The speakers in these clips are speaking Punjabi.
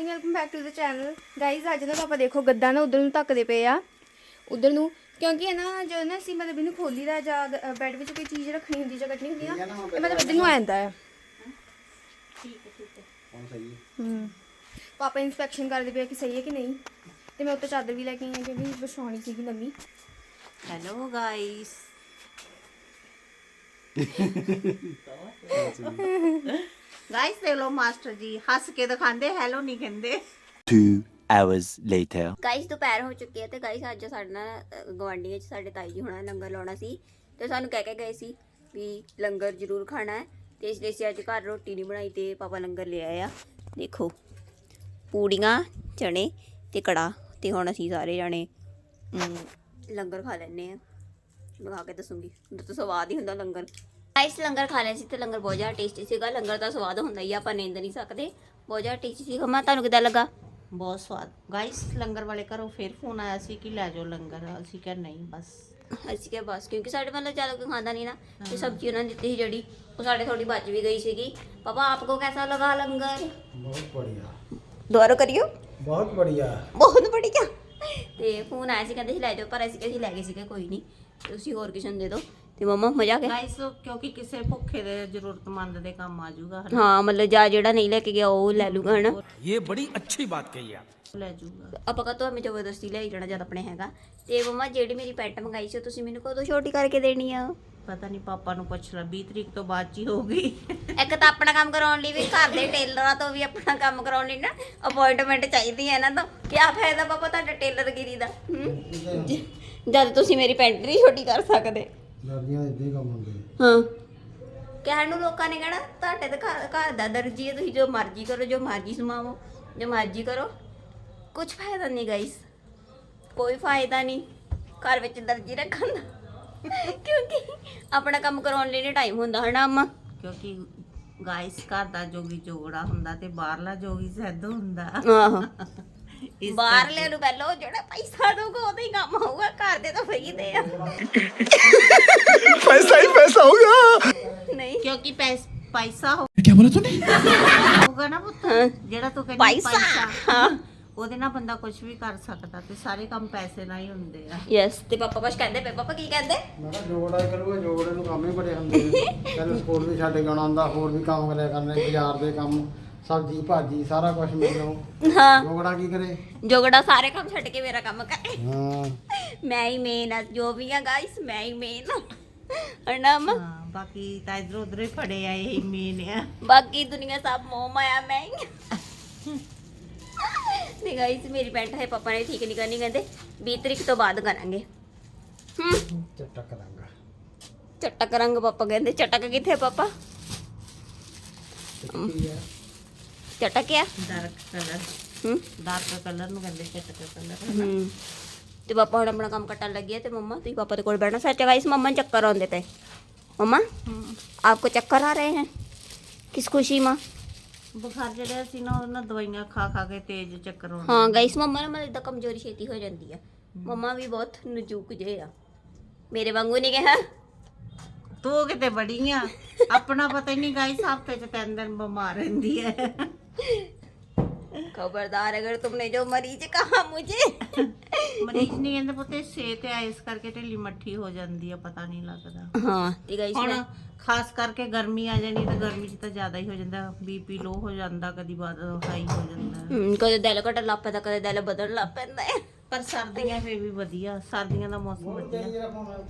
Morning welcome back to the channel guys ਅੱਜ ਨਾ ਆਪਾਂ ਦੇਖੋ ਗੱਦਾ ਨਾ ਉਧਰ ਨੂੰ ਧੱਕਦੇ ਪਏ ਆ। ਉਧਰ ਨੂੰ ਕਿਉਂਕਿ ਇਹ ਨਾ ਜਦੋਂ ਨਾ ਅਸੀਂ ਮਤਲਬ ਇਹਨੂੰ ਖੋਲੀ ਦਾ ਜਾਂ ਬੈੱਡ ਵਿੱਚ ਕੋਈ ਚੀਜ਼ ਰੱਖਣੀ ਹੁੰਦੀ ਜਾਂ ਕੱਟਣੀ ਹੁੰਦੀ ਆ ਇਹ ਮਤਲਬ ਇੱਧਰ ਨੂੰ ਆ ਜਾਂਦਾ ਆ ਹੁਣ ਸਹੀ ਹੈ। ਹੂੰ। ਪਾਪਾ ਇਨਸਪੈਕਸ਼ਨ ਕਰਦੇ ਪਏ ਕਿ ਸਹੀ ਹੈ ਕਿ ਨਹੀਂ। ਤੇ ਮੈਂ ਉੱਤੇ ਚਾਦਰ ਵੀ ਲੈ ਕੇ ਆਈ ਹਾਂ ਕਿਉਂਕਿ ਵਿਛਾਉਣੀ ਸੀਗੀ ਨਵੀਂ ਹੈਲੋ ਗਾਇਸ ਗਾਇਸ ਦੇ ਲੋ ਮਾਸਟਰ ਜੀ ਹੱਸ ਕੇ ਦਿਖਾਉਂਦੇ ਹੈਲੋ ਨਹੀਂ ਕਹਿੰਦੇ। Two hours later. ਗਾਈਸ ਦੁਪਹਿਰ ਹੋ ਚੁੱਕੀ ਹੈ ਤੇ ਗਾਈਸ ਅੱਜ ਸਾਡੇ ਨਾਲ ਗਵਾਂਢੀ ਵਿੱਚ ਸਾਡੇ ਤਾਈ ਜੀ ਹੋਣਾ ਲੰਗਰ ਲਾਉਣਾ ਸੀ। ਤੇ ਸਾਨੂੰ ਕਹਿ ਕੇ ਗਏ ਸੀ ਵੀ ਲੰਗਰ ਜ਼ਰੂਰ ਖਾਣਾ ਹੈ। ਤੇ ਇਸ ਲਈ ਅਸੀਂ ਅੱਜ ਘਰ ਰੋਟੀ ਨਹੀਂ ਬਣਾਈ ਤੇ ਪਾਪਾ ਲੰਗਰ ਲੈ ਆਏ ਆ। ਦੇਖੋ ਪੂੜੀਆਂ ਚਣੇ ਤੇ ਕੜਾ ਤੇ ਹੁਣ ਅਸੀਂ ਸਾਰੇ ਜਾਣੇ ਲੰਗਰ ਖਾ ਲੈਣੇ ਆ। ਮੈਂ ਖਾ ਕੇ ਦੱਸੂੰਗੀ। ਤਾਂ ਸਵਾਦ ਹੀ ਹੁੰਦਾ ਲੰਗਰ। ਗਾਈਸ ਲੰਗਰ ਖਾ ਲਿਆ ਸੀ ਤੇ ਲੰਗਰ ਬਹੁਤ ਜ਼ਿਆਦਾ ਟੇਸਟੀ ਸੀਗਾ। ਲੰਗਰ ਦਾ ਸਵਾਦ ਹੁੰਦਾ ਹੀ ਆ ਆਪਾਂ ਨਿੰਦ ਨਹੀਂ ਸਕਦੇ। ਬਹੁਤ ਜ਼ਿਆਦਾ ਟੇਸਟੀ ਸੀਗਾ ਮੈਂ ਤੁਹਾਨੂੰ ਕਿਦਾਂ ਲੱਗਾ? ਬਹੁਤ ਸਵਾਦ। ਗਾਇਸ ਲੰਗਰ ਵਾਲੇ ਘਰੋਂ ਫਿਰ ਫੋਨ ਆਇਆ ਸੀ ਕਿ ਲੈ ਜਾਓ ਲੰਗਰ। ਅਸੀਂ ਕਿਹਾ ਨਹੀਂ ਬਸ। ਅਸੀਂ ਕਿਹਾ ਬਸ ਕਿਉਂਕਿ ਸਾਡੇ ਵੱਲੋਂ ਜ਼ਿਆਦਾ ਕੋਈ ਖਾਂਦਾ ਨਹੀਂ ਨਾ। ਤੇ ਸਬਜ਼ੀ ਉਹਨਾਂ ਨੇ ਦਿੱਤੀ ਸੀ ਜਿਹੜੀ ਉਹ ਸਾਡੇ ਥੋੜੀ ਬਚ ਵੀ ਗਈ ਸੀਗੀ। ਪਾਪਾ ਆਪਕੋ ਕੈਸਾ ਲਗਾ ਲੰਗਰ? ਬਹੁਤ ਬੜੀਆ। ਦੁਬਾਰਾ ਕਰਿਓ। ਬਹੁਤ ਬੜੀਆ। ਬਹੁਤ ਬੜੀਆ। ਤੇ ਫੋਨ ਆਇਆ ਸੀ ਕਹਿੰਦੇ ਸੀ ਲੈ ਜਾਓ ਪਰ ਅਸੀਂ ਅਸੀਂ ਲੈ ਗਏ ਸੀਗੇ ਕੋਈ ਨਹੀਂ ਤੁਸੀਂ ਹੋਰ ਕਿਸੇ ਦੇ ਦਿਓ ਤੇ ਮਮਾ ਮਜ਼ਾ ਕੇ ਗਾਇਸ ਕਿਉਂਕਿ ਕਿਸੇ ਭੁੱਖੇ ਦੇ ਜ਼ਰੂਰਤਮੰਦ ਦੇ ਕੰਮ ਆ ਜਾਊਗਾ ਹਨਾ? ਹਾਂ ਮਤਲਬ ਜਾ ਜਿਹੜਾ ਨਹੀਂ ਲੈ ਕੇ ਗਿਆ ਉਹ ਲੈ ਲੂਗਾ ਹਨਾ? ਇਹ ਬੜੀ ਅੱਛੀ ਬਾਤ ਕਹੀ ਆ। ਲੈ ਜਾਊਗਾ। ਆਪਾਂ ਕਾ ਤੋਂ ਮੈਂ ਜ਼ਬਰਦਸਤੀ ਲੈ ਜਾਣਾ ਜਦ ਆਪਣੇ ਹੈਗਾ। ਤੇ ਮਮਾ ਜਿਹੜੀ ਮੇਰੀ ਪੈਟ ਮੰਗਾਈ ਸੀ ਤੁਸੀਂ ਮੈਨੂੰ ਕਦੋਂ ਛੋਟੀ ਕਰਕੇ ਦੇਣੀ ਆ? ਪਤਾ ਨਹੀਂ ਪਾਪਾ ਨੂੰ ਪੁੱਛ ਲਾ 20 ਤਰੀਕ ਤੋਂ ਬਾਅਦ ਚ ਹੀ ਹੋਊਗੀ। ਇੱਕ ਤਾਂ ਆਪਣਾ ਕੰਮ ਕਰਾਉਣ ਲਈ ਵੀ ਘਰ ਦੇ ਟੇਲਰਾਂ ਤੋਂ ਵੀ ਆਪਣਾ ਕੰਮ ਕਰਾਉਣ ਲਈ ਨਾ ਅਪਾਇੰਟਮੈਂਟ ਚਾਹੀਦੀ ਹੈ ਇਹਨਾਂ ਤੋਂ ਕੀ ਫਾਇਦਾ ਪਾਪਾ ਤੁਹਾਡਾ ਟੇਲਰਗਿਰੀ ਦਾ ਹੂੰ? ਜਦ ਤੁਸੀਂ ਮੇਰੀ ਪੈਂਟ ਨਹੀਂ ਛੋਟੀ ਕਰ ਸਕਦੇ। ਦਰਦੀਆਂ ਇਦਾਂ ਹੀ ਕੰਮ ਹੁੰਦੇ ਹਾਂ। ਕਹਿਣ ਨੂੰ ਲੋਕਾਂ ਨੇ ਕਹਿਣਾ ਤੁਹਾਡੇ ਤਾਂ ਘਰ ਘਰ ਦਾ ਦਰਜੀ ਹੈ ਤੁਸੀਂ ਜੋ ਮਰਜ਼ੀ ਕਰੋ ਜੋ ਮਰਜ਼ੀ ਸਮਾਵੋ ਜੋ ਮਰਜ਼ੀ ਕਰੋ। ਕੁਝ ਫਾਇਦਾ ਨਹੀਂ ਗਾਇਸ ਕੋਈ ਫਾਇਦਾ ਨਹੀਂ ਘਰ ਵਿੱਚ ਦਰਜੀ ਰੱਖਣ ਦਾ। ਕਿਉਂਕਿ ਆਪਣਾ ਕੰਮ ਕਰਾਉਣ ਲਈ ਨਹੀਂ ਟਾਈਮ ਹੁੰਦਾ ਹਨਾ ਅੰਮਾ ਕਿਉਂਕਿ ਗਾਇਸ ਘਰ ਦਾ ਜੋਗੀ ਜੋਗੜਾ ਹੁੰਦਾ ਤੇ ਬਾਹਰਲਾ ਜੋਗੀ ਸੈਦ ਹੁੰਦਾ ਆਹੋ ਇਸ ਬਾਹਰਲੇ ਨੂੰ ਪਹਿਲਾਂ ਜਿਹੜਾ ਪੈਸਾ ਦਊਗਾ ਉਹਦਾ ਹੀ ਕੰਮ ਹੋਊਗਾ ਘਰ ਦੇ ਤਾਂ ਫਰੀ ਦੇ ਆ पैसा ही पैसा होगा ਨਹੀਂ ਕਿਉਂਕਿ ਪੈਸ ਪੈਸਾ ਹੋ- क्या बोला तूने ਹੋਊਗਾ ਨਾ ਪੁੱਤ ਜਿਹੜਾ ਤੂੰ ਕਹਿੰਦੀ ਪੈਸਾ। ਹਾਂ ਉਹਦੇ ਨਾਲ ਬੰਦਾ ਕੁਝ ਵੀ ਕਰ ਸਕਦਾ ਤੇ ਸਾਰੇ ਕੰਮ ਪੈਸੇ ਨਾਲ ਹੀ ਹੁੰਦੇ ਆ। ਯੈਸ ਤੇ ਪਾਪਾ ਕੁਛ ਕਹਿੰਦੇ? ਪਏ ਪਾਪਾ ਕੀ ਕਹਿੰਦੇ? ਮੈਂ ਕਿਹਾ ਕਰੂਗਾ ਜੋਗੜੇ ਨੂੰ ਕੰਮ ਹੀ ਬੜੇ ਹੁੰਦੇ ਨੇ ਪਹਿਲਾਂ ਸਕੂਲ ਵੀ ਛੱਡ ਕੇ ਆਉਣਾ ਹੁੰਦਾ ਹੋਰ ਵੀ ਕੰਮ ਕਰਿਆ ਕਰਨੇ ਬਾਜ਼ਾਰ ਦੇ ਕੰਮ ਸਬਜ਼ੀ ਭਾਜੀ ਸਾਰਾ ਕੁਝ ਮੈਨੂੰ। ਹਾਂ। ਜੋਗੜਾ ਕੀ ਕਰੇ? ਜੋਗੜਾ ਸਾਰੇ ਕੰਮ ਛੱਡ ਕੇ ਮੇਰਾ ਕੰਮ ਕਰੇ। ਹਾਂ। ਮੈਂ ਹੀ ਮੇਨ ਆ ਜੋ ਵੀ ਆ ਗਾਇਸ ਮੈਂ ਹੀ ਮੇਨ ਆ? ਹਾਂ ਬਾਕੀ ਤਾਂ ਇਧਰ ਉਧਰ ਹੀ ਫੜੇ ਆ ਇਹ ਮੇਨ ਆ। ਬਾਕੀ ਦੁਨੀਆ ਸਭ ਮੋਹ ਮਾਇਆ ਮੈਂ ਹੀ ਆ। ਤੇ ਗਾਇਸ ਮੇਰੀ ਪੈਂਟ ਹੈ ਪਾਪਾ ਨੇ ਠੀਕ ਨਹੀਂ ਕਰਨੀ ਕਹਿੰਦੇ 20 ਤਰੀਕ ਤੋਂ ਬਾਅਦ ਕਰਾਂਗੇ। ਹੂੰ। ਚਟਕ ਰੰਗ। ਪਾਪਾ ਕਹਿੰਦੇ ਚਟਕ ਕਿੱਥੇ ਪਾਪਾ? ਚਟਕ ਕਲਰ ਤੇ ਪਾਪਾ ਹੁਣ ਆਪਣਾ ਕੰਮ ਕੱਟਣ ਲੱਗੇ ਤੇ ਮੰਮਾ ਤੁਸੀਂ ਪਾਪਾ ਦੇ ਕੋਲ ਬੈਠਣਾ ਸੱਚ ਗਾਇਸ ਮੰਮਾ ਨੂੰ ਚੱਕਰ ਆਉਂਦੇ ਤੇ ਮੰਮਾ ਆਪਕੋ ਚੱਕਰ ਆ ਰਹੇ ਹੈ? ਕਿਸ ਖੁਸ਼ੀ ਮਾਂ? ਬੁਖਾਰ ਜਿਹੜਾ ਸੀ ਨਾ ਉਹਨਾਂ ਦਵਾਈਆਂ ਖਾ ਖਾ ਕੇ ਤੇਜ਼ ਚੱਕਰ ਆਉਣਾ ਹਾਂ ਗਾਇਸ ਮੰਮਾ ਨਾਲ ਮਤਲਬ ਇਦਾਂ ਕਮਜ਼ੋਰੀ ਛੇਤੀ ਹੋ ਜਾਂਦੀ ਆ। ਮੰਮਾ ਵੀ ਬਹੁਤ ਨਜੂਕ ਜੇ ਆ। ਮੇਰੇ ਵਾਂਗੂ ਨਹੀਂ ਕਿਹਾ। ਤੂੰ ਕਿਤੇ ਬੜੀ ਆ? ਆਪਣਾ ਪਤਾ ਹੀ ਨਹੀਂ ਗਾਇਸ ਹਫ਼ਤੇ ਚ ਤਿੰਨ ਦਿਨ ਬਿਮਾਰ ਰਹਿੰਦੀ ਹੈ ਖਬਰਦਾਰ ਅਗਰ ਤੁਮਨੇ ਜੋ ਮਰੀਜ਼ ਕਹਾ ਮੁਝੇ ਮਰੀਜ਼ ਨਹੀਂ ਕਹਿੰਦੇ ਪੁੱਤੇ ਸੇ ਤੇ ਆ ਇਸ ਕਰਕੇ ਢਿੱਲੀ ਮੱਠੀ ਹੋ ਜਾਂਦੀ ਆ ਪਤਾ ਨਹੀਂ ਲੱਗਦਾ ਹਾਂ ਖਾਸ ਕਰਕੇ ਗਰਮੀ ਆ ਜਾਣੀ ਤੇ ਗਰਮੀ 'ਚ ਤਾਂ ਜ਼ਿਆਦਾ ਹੀ ਹੋ ਜਾਂਦਾ ਬੀਪੀ ਲੋ ਹੋ ਜਾਂਦਾ ਕਦੀ ਬਾਦ ਹਾਈ ਹੋ ਜਾਂਦਾ ਕਦੇ ਦਿਲ ਘਟਣ ਲੱਗ ਪੈਂਦਾ ਕਦੇ ਦਿਲ ਵਧਣ ਲੱਗ ਪੈਂਦਾ ਪਰ ਸਰਦੀਆਂ ਫੇ ਵੀ ਵਧੀਆ ਸਰਦੀਆਂ ਦਾ ਮੌਸਮ ਵਧੀਆ।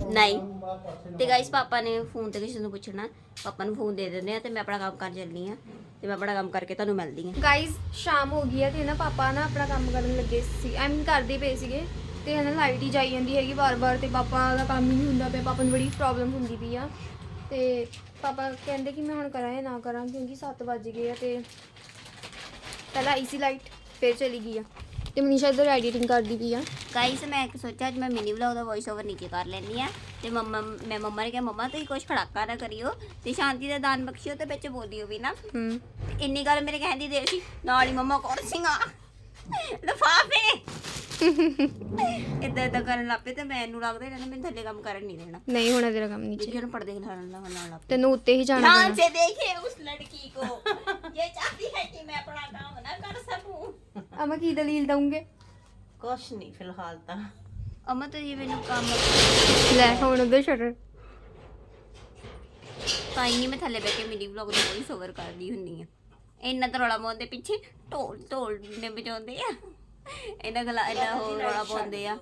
ਨਹੀਂ। ਤੇ ਗਾਇਸ ਪਾਪਾ ਨੇ ਫੋਨ ਤੇ ਕਿਸੇ ਨੂੰ ਪੁੱਛਣਾ ਪਾਪਾ ਨੂੰ ਫੋਨ ਦੇ ਦਿੰਦੇ ਆ ਤੇ ਮੈਂ ਆਪਣਾ ਕੰਮ ਕਰਨ ਚੱਲਨੀ ਆ। ਤੇ ਮੈਂ ਆਪਣਾ ਕੰਮ ਕਰਕੇ ਤੁਹਾਨੂੰ ਮਿਲਦੀ ਆ। ਗਾਈਜ਼ ਸ਼ਾਮ ਹੋ ਗਈ ਹੈ ਤੇ ਨਾ ਪਾਪਾ ਨਾ ਆਪਣਾ ਕੰਮ ਕਰਨ ਲੱਗੇ ਸੀ। ਆਈ ਮੀਨ ਕਰਦੇ ਪਏ ਸੀਗੇ ਤੇ ਹਨਾ ਲਾਈਟ ਹੀ ਜਾਈ ਜਾਂਦੀ ਹੈਗੀ ਵਾਰ-ਵਾਰ ਤੇ ਪਾਪਾ ਦਾ ਕੰਮ ਹੀ ਨਹੀਂ ਹੁੰਦਾ ਪਿਆ ਪਾਪਾ ਨੂੰ ਬੜੀ ਪ੍ਰੋਬਲਮ ਹੁੰਦੀ ਪਈ ਆ। ਤੇ ਪਾਪਾ ਕਹਿੰਦੇ ਕਿ ਮੈਂ ਹੁਣ ਕਰਾਂ ਜਾਂ ਨਾ ਕਰਾਂ ਕਿਉਂਕਿ 7 ਵੱਜ ਗਏ ਆ ਤੇ ਪਹਿਲਾਂ ਆਈ ਸੀ ਲਾਈਟ ਫਿਰ ਚਲੀ ਗਈ ਆ। ਤੇ ਮਨੀਸ਼ਾ ਇਧਰ ਐਡੀਟਿੰਗ ਕਰਦੀ ਪਈ ਆ। ਗਾਇਸ ਮੈਂ ਇੱਕ ਸੋਚਿਆ ਅੱਜ ਮੈਂ ਮਿਨੀ ਵਲੌਗ ਦਾ ਵੌਇਸ ਓਵਰ ਨੀਚੇ ਕਰ ਲੈਣੀ ਆ। ਤੇ ਮੰਮਾ ਮੈਂ ਮੰਮਾ ਨੇ ਕਿਹਾ ਮੰਮਾ ਤੁਸੀਂ ਕੁਝ ਖੜਾਕਾ ਨਾ ਕਰਿਓ ਤੇ ਸ਼ਾਂਤੀ ਦਾ ਦਾਨ ਬਖਸ਼ਿਓ ਤੇ ਵਿੱਚ ਬੋਲਿਓ ਵੀ ਨਾ। ਹੂੰ। ਇੰਨੀ ਗੱਲ ਮੇਰੇ ਕਹਿੰਦੀ ਦੇ ਸੀ। ਨਾਲ ਹੀ ਮੰਮਾ ਕੁਰਸੀਆਂ ਲਫਾਫੇ। ਇਦਾਂ ਇਦਾਂ ਕਰਨ ਲੱਪੇ ਤੇ ਮੈਨੂੰ ਲੱਗਦਾ ਇਹਨਾਂ ਨੇ ਮੈਨੂੰ ਥੱਲੇ ਕੰਮ ਕਰਨ ਨਹੀਂ ਦੇਣਾ ਨਹੀਂ ਹੋਣਾ ਤੇਰਾ ਕੰਮ ਨੀਚੇ ਜਿਹੜੇ ਨੂੰ ਪਰਦੇ ਖਿਲਾਉਣ ਲਾਉਣ ਲੱਗ ਤੈਨੂੰ ਉੱਤੇ ਹੀ ਜਾਣਾ ध्यान ਪੈਣਾ से देखिए उस लड़की को ये चाहती है कि मैं अपना काम ना कर सकूं ਅਮਾ ਕੀ ਦਲੀਲ ਦਊਂਗੇ ਕੁਛ ਨਹੀਂ ਫਿਲਹਾਲ ਤਾਂ ਅਮਾ ਤੁਸੀਂ ਮੈਨੂੰ ਕੰਮ ਲੈ ਹੁਣ ਉਧਰ ਸ਼ਟਰ ਤਾਂ ਹੀ ਨਹੀਂ ਮੈਂ ਥੱਲੇ ਬਹਿ ਕੇ ਮਿਨੀ ਵਲੌਗ ਨੂੰ ਕੋਈ ਸਵਰ ਕਰਦੀ ਹੁੰਨੀ ਆ ਇੰਨਾ ਤਾਂ ਰੌਲਾ ਪਾਉਂਦੇ ਪਿੱਛੇ ਢੋਲ ਢੋਲ ਨੇ ਵਜਾਉਂਦੇ ਆ ਇਹਨਾਂ ਗਲਾ ਇਹਨਾਂ ਹੋਰ ਰੌਲਾ ਪਾਉਂਦੇ ਆ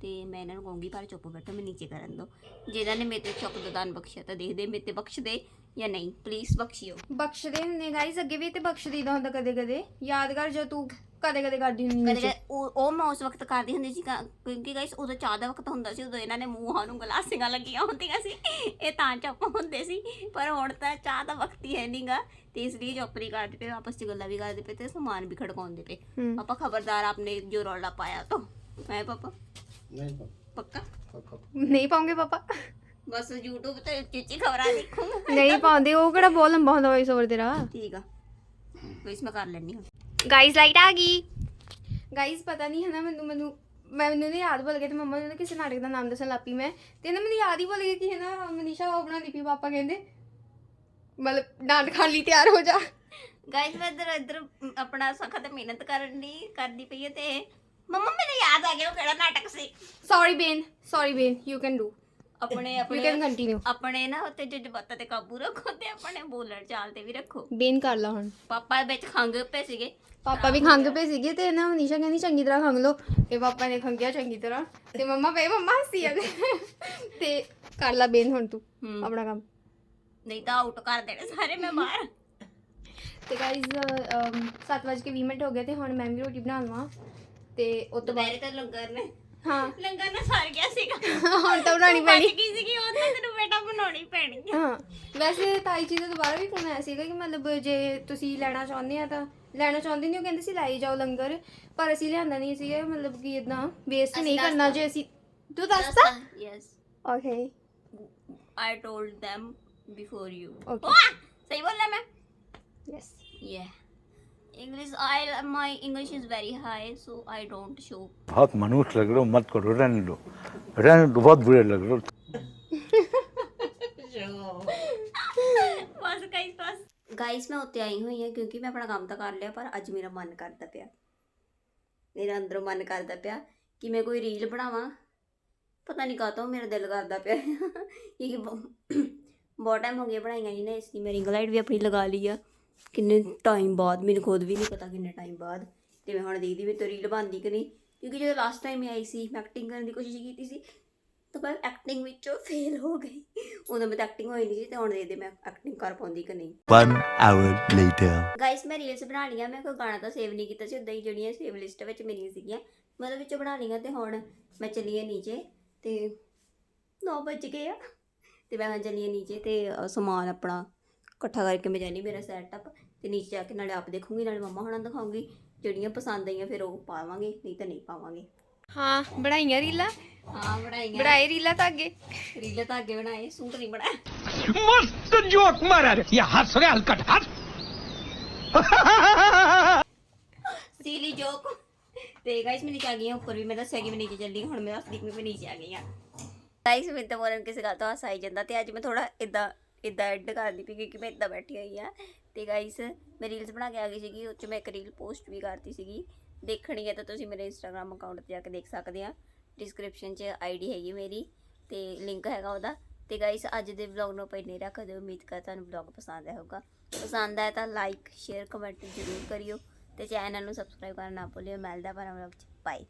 ਤੇ ਮੈਂ ਇਹਨਾਂ ਨੂੰ ਕਹੂੰਗੀ ਪਰ ਚੁੱਪ ਬੈਠੋ ਮੈਂ ਨੀਚੇ ਕਰਨ ਦੋ ਜਿਹਨਾਂ ਨੇ ਮੇਰੇ ਤੇ ਚੁੱਕ ਦਾ ਦਾਨ ਬਖਸ਼ਿਆ ਤਾਂ ਦੇਖਦੇ ਮੇਰੇ ਤੇ ਬਖਸ਼ ਦੇ ਜਾਂ ਨਹੀਂ। ਪਲੀਜ਼ ਬਖਸ਼ਿਓ। ਬਖਸ਼ਦੇ ਹੁੰਦੇ ਗਾਈਸ ਅੱਗੇ ਵੀ ਤੇ ਬਖਸ਼ ਦੀਦਾ ਹੁੰਦਾ ਕਦੇ ਕਦੇ ਯਾਦ ਕਰ ਜੋ ਤੂੰ ਕਦੇ ਕਦੇ ਕਰਦੀ ਹੁੰਦੀ ਕਦੇ ਸੀ। ਕਦੇ ਉਹ ਉਹ ਮੈਂ ਉਸ ਵਕਤ ਕਰਦੀ ਹੁੰਦੀ ਸੀ ਕਾ- ਕਿਉਂਕਿ ਗਾਇਸ ਉਦੋਂ ਚਾਹ ਦਾ ਵਕਤ ਹੁੰਦਾ ਸੀ ਉਦੋਂ ਇਹਨਾਂ ਨੇ ਮੂੰਹਾਂ ਨੂੰ ਗਲਾਸੀਆਂ ਲੱਗੀਆਂ ਹੁੰਦੀਆਂ ਸੀ। ਇਹ ਤਾਂ ਚੁੱਪ ਹੁੰਦੇ ਸੀ ਪਰ ਹੁਣ ਤਾਂ ਚਾਹ ਦਾ ਵਕਤ ਹੀ ਹੈ ਨਹੀਂਗਾ ਤੇ ਇਸ ਲਈ ਚੁੱਪ ਨਹੀਂ ਕਰਦੇ ਪਏ ਆਪਸ ਚ ਗੱਲਾਂ ਵੀ ਕਰਦੇ ਪਏ ਤੇ ਸਮਾਨ ਵੀ ਖੜਕਾਉਂਦੇ ਪਏ। ਹੂੰ। ਪਾਪਾ ਖਬਰਦਾਰ ਆਪਨੇ ਜੋ ਰੌਲਾ ਪਾਇਆ ਤਾਂ ਮੈਂ ਪਾਪਾ? ਨਹੀਂ ਪਾ- ਪੱਕਾ? ਪੱਕਾ। ਨਹੀਂ ਪਾਉਂਗੇ ਪਾਪਾ। ਬਸ YouTube ਤੇ ਚੀਚੀ ਖਬਰਾਂ ਦੇਖੂੰ। ਨਹੀਂ ਪਾਉਂਦੇ ਉਹ ਕਿਹੜਾ ਬਹੁਤ ਲੰਬਾ ਹੁੰਦਾ ਵਾਇਸ ਓਵਰ ਤੇਰਾ। ਠੀਕ ਆ। ਵੈਸੇ ਮੈਂ ਕਰ ਲੈਣੀ ਹਾਂ। ਗਾਈਸ ਲਾਈਟ ਆ ਗਈ। ਗਾਈਸ ਪਤਾ ਨਹੀਂ ਹੈ ਨਾ ਮੈਨੂੰ ਮੈਨੂੰ ਮੈਂ ਮੈਨੂੰ ਨਹੀਂ ਯਾਦ ਭੁੱਲ ਗਿਆ ਤੇ ਮੰਮਾ ਨੇ ਕਿਸੇ ਨਾਟਕ ਦਾ ਨਾਮ ਦੱਸਣ ਲੱਪੀ ਮੈਂ। ਤੇ ਨਾ ਮੈਨੂੰ ਯਾਦ ਹੀ ਭੁੱਲ ਗਿਆ ਕਿ ਹੈ ਨਾ ਮਨੀਸ਼ਾ ਉਹ ਬਣਾ ਲਿਪੀ ਪਾਪਾ ਕਹਿੰਦੇ। ਮਤਲਬ ਡਾਂਟ ਖਾਣ ਲਈ ਤਿਆਰ ਹੋ ਜਾ। ਗਾਇਸ ਮੈਂ ਇੱਧਰ ਇੱਧਰ ਆਪਣਾ ਸਖਤ ਮਿਹਨਤ ਕਰਨ ਦੀ ਕਰਦੀ ਪਈ ਹੈ ਤੇ ਮੰਮਾ ਮੈਨੂੰ ਯਾਦ ਆ ਗਿਆ ਉਹ ਕਿਹੜਾ ਨਾਟਕ ਸੀ। Sorry Ben sorry Ben you can do ਆਪਣੇ ਯੂ ਕੈਨ ਆਪਣੇ ਕੰਟੀਨਿਊ ਆਪਣੇ ਨਾ ਉੱਤੇ ਜਜ਼ਬਾਤਾਂ ਤੇ ਕਾਬੂ ਰੱਖੋ ਤੇ ਆਪਣੇ ਬੋਲਣ ਚਾਲ ਤੇ ਵੀ ਰੱਖੋ। ਬੇਨ ਕਰ ਲਾ ਹੁਣ। ਪਾਪਾ ਵਿੱਚ ਖੰਗ ਪਏ ਸੀਗੇ। ਪਾਪਾ ਵੀ ਖੰਗ ਪਏ ਸੀਗੇ ਤੇ ਨਾ ਮਨੀਸ਼ਾ ਕਹਿੰਦੀ ਚੰਗੀ ਤਰ੍ਹਾਂ ਖੰਗ ਲੋ ਤੇ ਪਾਪਾ ਨੇ ਖੰਗਿਆ ਚੰਗੀ ਤਰ੍ਹਾਂ। ਤੇ ਮੰਮਾ ਪਏ ਮੰਮਾ ਹੱਸੀ ਜਾਂਦੇ। ਤੇ ਕਰ ਲਾ ਬੇਨ ਹੁਣ ਤੂੰ। ਆਪਣਾ ਕੰਮ। ਨਹੀਂ ਤਾਂ ਆਊਟ ਕਰ ਦੇਣੇ ਸਾਰੇ ਮੈਂ ਬਾਹਰ। ਤੇ ਗਾਇਜ਼ 7:20 ਮਿੰਟ ਹੋ ਗਏ ਤੇ ਹੁਣ ਮੈਂ ਵੀ ਰੋਟੀ ਬਣਾ ਲਵਾਂ ਤੇ ਉਹ ਤੋਂ ਬਾਅਦ ਤਾਂ ਲੰਗਰ ਨੇ। ਹਾਂ। ਲੰਗਰ ਨਾ ਸਰ ਗਿਆ ਸੀਗਾ। ਹੁਣ ਤਾਂ ਬਣਾਉਣੀ ਪੈਣੀ ਬਚ ਗਈ ਸੀਗੀ ਉਹ ਤਾਂ ਤੈਨੂੰ ਬੇਟਾ ਬਣਾਉਣੀ ਪੈਣੀ ਹਾਂ। ਵੈਸੇ ਤਾਈ ਜੀ ਦਾ ਦੁਬਾਰਾ ਵੀ ਫੋਨ ਸੀਗਾ ਕਿ ਮਤਲਬ ਜੇ ਤੁਸੀਂ ਲੈਣਾ ਚਾਹੁੰਦੇ ਆ ਤਾਂ ਲੈਣਾ ਚਾਹੁੰਦੇ ਨਹੀਂ ਉਹ ਕਹਿੰਦੇ ਸੀ ਲਾਈ ਜਾਓ ਲੰਗਰ ਪਰ ਅਸੀਂ ਲਿਆਂਦਾ ਨਹੀਂ ਸੀਗਾ ਮਤਲਬ ਕਿ ਇਦਾਂ ਵੇਸਟ ਨਹੀਂ ਕਰਨਾ ਜੇ ਅਸੀਂ ਤੂੰ ਦੱਸਦਾ yes okay I told them before you Okay. ਸਹੀ ਬੋਲਿਆ ਮੈਂ। ਯੈਸ ਯੇ English I my English is very high so I don't show बहुत मनुष्य लग रहे हो मत करो रहने दो। रहने दो बहुत बुरे लग रहे हो। गाइस मैं उत्ते आई हुई है क्योंकि मैं अपना काम तो कर लिया पर अज मेरा मन करता पिया। मेरा अंदरों मन करता पिया कि मैं कोई रील बनावा। पता नहीं कहता हूँ तो मेरा दिल करता पिया। क्योंकि बहुत टाइम हो गया बनाई नहीं ना इसलिए मैं रिंग लाइट भी अपनी लगा ली है। ਕਿੰਨੇ ਟਾਈਮ ਬਾਅਦ ਮੈਨੂੰ ਖੁਦ ਵੀ ਨਹੀਂ ਪਤਾ ਕਿੰਨੇ ਟਾਈਮ ਬਾਅਦ ਤੇ ਮੈਂ ਹੁਣ ਦੇਖਦੀ ਵੀ ਤੇ ਰੀਲ ਬਣਦੀ ਕਿ ਨਹੀਂ ਕਿਉਂਕਿ ਜਦੋਂ ਲਾਸਟ ਟਾਈਮ ਮੈਂ ਆਈ ਸੀ ਮੈਂ ਐਕਟਿੰਗ ਕਰਨ ਦੀ ਕੋਸ਼ਿਸ਼ ਕੀਤੀ ਸੀ ਤਾਂ ਮੈਂ ਐਕਟਿੰਗ ਵਿੱਚੋਂ ਫੇਲ ਹੋ ਗਈ। ਉਦੋਂ ਮੈਂ ਤਾਂ ਐਕਟਿੰਗ ਹੋਈ ਨਹੀਂ ਸੀ ਤੇ ਹੁਣ ਦੇਖਦੇ ਮੈਂ ਐਕਟਿੰਗ ਕਰ ਪਾਉਂਦੀ ਕਿ ਨਹੀਂ। One hour later. ਗਾਇਸ ਮੈਂ ਰੀਲਸ ਬਣਾ ਲਈਆਂ ਮੈਂ ਕੋਈ ਗਾਣਾ ਤਾਂ ਸੇਵ ਨਹੀਂ ਕੀਤਾ ਸੀ ਉਦਾਂ ਹੀ ਜਿਹੜੀਆਂ ਸੇਵ ਲਿਸਟ ਵਿੱਚ ਮੇਰੀਆਂ ਸੀਗੀਆਂ ਮੈਂ ਉਹਦੇ ਵਿੱਚੋਂ ਬਣਾ ਲਈਆਂ ਤੇ ਹੁਣ ਮੈਂ ਚੱਲੀ ਹਾਂ ਨੀਚੇ ਤੇ 9 ਵੱਜ ਗਏ ਆ। ਤੇ ਮੈਂ ਹੁਣ ਚੱਲੀ ਹਾਂ ਨੀਚੇ ਤੇ ਸਮਾਨ ਆਪਣਾ ਇਕੱਠਾ ਕਰਕੇ ਮੈਂ ਜਾਨੀ ਮੇਰਾ ਸੈਟਅਪ ਤੇ ਨੀਚੇ ਜਾ ਕੇ ਨਾਲੇ ਆਪ ਦੇਖੂਗੀ ਨਾਲੇ ਮੰਮਾ ਹੁਣਾਂ ਦਿਖਾਉਂਗੀ ਜਿਹੜੀਆਂ ਪਸੰਦ ਆਈਆਂ ਫਿਰ ਉਹ ਪਾਵਾਂਗੇ ਨਹੀਂ ਤਾਂ ਨਹੀਂ ਪਾਵਾਂਗੇ। ਹਾਂ ਬਣਾਈਆਂ ਰੀਲਾ? ਹਾਂ ਬਣਾਈਆਂ। ਬਣਾਏ ਰੀਲਾ ਤਾਂ ਅੱਗੇ? ਰੀਲਾ ਤਾਂ ਅੱਗੇ ਬਣਾਏ ਸੂਟ ਨਹੀਂ ਬਣਾਇਆ ਮਸਤ ਜੋਕ ਮਾਰਿਆ ਰੇ। ਇਹ ਹੱਸ ਰਿਹਾ ਹਲਕਟ ਹੱਸ। ਸੀਲੀ ਜੋਕ। ਤੇ ਗਾਇਸ ਮੈਂ ਨੀਚੇ ਆ ਉੱਪਰ ਵੀ ਮੈਂ ਦੱਸਿਆ ਕਿ ਮੈਂ ਨੀਚੇ ਚੱਲੀ ਹੁਣ ਮੈਂ ਅਸਲੀ ਵਿੱਚ ਨੀਚੇ ਆ ਗਈ ਗਾਇਸ ਮੈਂ ਤਾਂ ਬੋਲਣ ਕਿਸੇ ਗੱਲ ਤੋਂ ਹਸਾਈ ਜਾਂਦਾ ਤੇ ਅੱਜ ਮੈਂ ਥੋੜਾ ਇਦਾਂ ਇਦਾਂ ਐਡ ਕਰਦੀ ਪਈ ਕਿਉਂਕਿ ਮੈਂ ਇਦਾਂ ਬੈਠੀ ਹੋਈ ਆ। ਤੇ ਗਾਇਸ ਮੈਂ ਰੀਲਸ ਬਣਾ ਕੇ ਆ ਗਈ ਸੀਗੀ, ਉਹ 'ਚ ਮੈਂ ਇੱਕ ਰੀਲ ਪੋਸਟ ਵੀ ਕਰਤੀ ਸੀਗੀ। ਦੇਖਣੀ ਹੈ ਤਾਂ ਤੁਸੀਂ ਮੇਰੇ ਇੰਸਟਾਗ੍ਰam ਅਕਾਊਂਟ ਤੇ ਜਾ ਕੇ ਦੇਖ ਸਕਦੇ ਆ। ਡਿਸਕ੍ਰਿਪਸ਼ਨ 'ਚ ਆਈਡੀ ਹੈਗੀ ਮੇਰੀ ਤੇ ਲਿੰਕ ਹੈਗਾ ਉਹਦਾ। ਤੇ ਗਾਇਸ ਅੱਜ ਦੇ ਵਲੌਗ ਨੂੰ ਪਹਿਲੇ ਰੱਖ ਦਿਓ। ਉਮੀਦ ਕਰ ਤੁਹਾਨੂੰ ਵਲੌਗ ਪਸੰਦ ਆਇਆ ਹੋਊਗਾ। ਪਸੰਦ ਆਇਆ ਤਾਂ ਲਾਈਕ ਸ਼ੇਅਰ ਕਮੈਂਟ ਜ਼ਰੂਰ ਕਰਿਓ ਤੇ ਚੈਨਲ ਨੂੰ ਸਬਸਕ੍ਰਾਈਬ ਕਰਨਾ ਨਾ ਭੁੱਲਿਓ। ਮਿਲਦਾ ਪਰ ਵਲੌਗ 'ਚ। ਬਾਏ